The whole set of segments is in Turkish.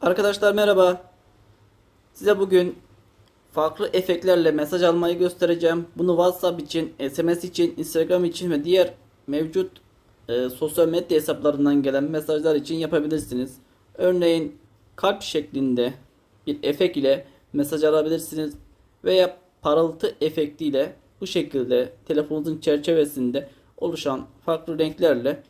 Arkadaşlar merhaba. Size bugün farklı efektlerle mesaj almayı göstereceğim. Bunu WhatsApp için, SMS için, Instagram için ve diğer mevcut e, sosyal medya hesaplarından gelen mesajlar için yapabilirsiniz. Örneğin kalp şeklinde bir efekt ile mesaj alabilirsiniz veya parıltı efektiyle bu şekilde telefonunuzun çerçevesinde oluşan farklı renklerle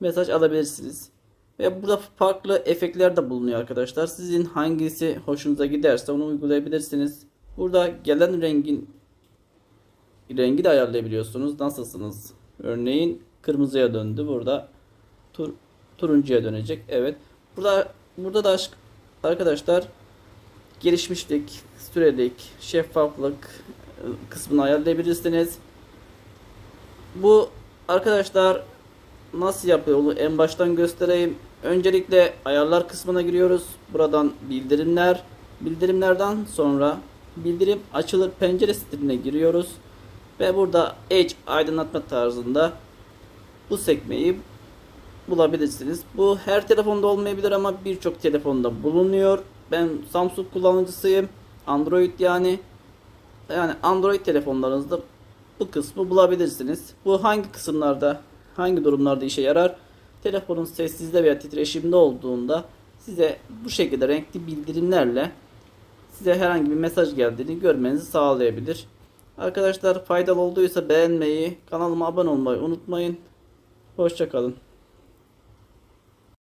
mesaj alabilirsiniz. Ve burada farklı efektler de bulunuyor arkadaşlar. Sizin hangisi hoşunuza giderse onu uygulayabilirsiniz. Burada gelen rengin rengi de ayarlayabiliyorsunuz. Nasılsınız? Örneğin kırmızıya döndü. Burada tur, turuncuya dönecek. Evet. Burada burada da aşk- arkadaşlar gelişmişlik, sürelik, şeffaflık e, kısmını ayarlayabilirsiniz. Bu arkadaşlar nasıl yapıyor onu en baştan göstereyim. Öncelikle ayarlar kısmına giriyoruz. Buradan bildirimler. Bildirimlerden sonra bildirim açılır pencere stiline giriyoruz. Ve burada Edge aydınlatma tarzında bu sekmeyi bulabilirsiniz. Bu her telefonda olmayabilir ama birçok telefonda bulunuyor. Ben Samsung kullanıcısıyım. Android yani. Yani Android telefonlarınızda bu kısmı bulabilirsiniz. Bu hangi kısımlarda, hangi durumlarda işe yarar? Telefonun sessizde veya titreşimde olduğunda size bu şekilde renkli bildirimlerle size herhangi bir mesaj geldiğini görmenizi sağlayabilir. Arkadaşlar faydalı olduysa beğenmeyi, kanalıma abone olmayı unutmayın. Hoşçakalın.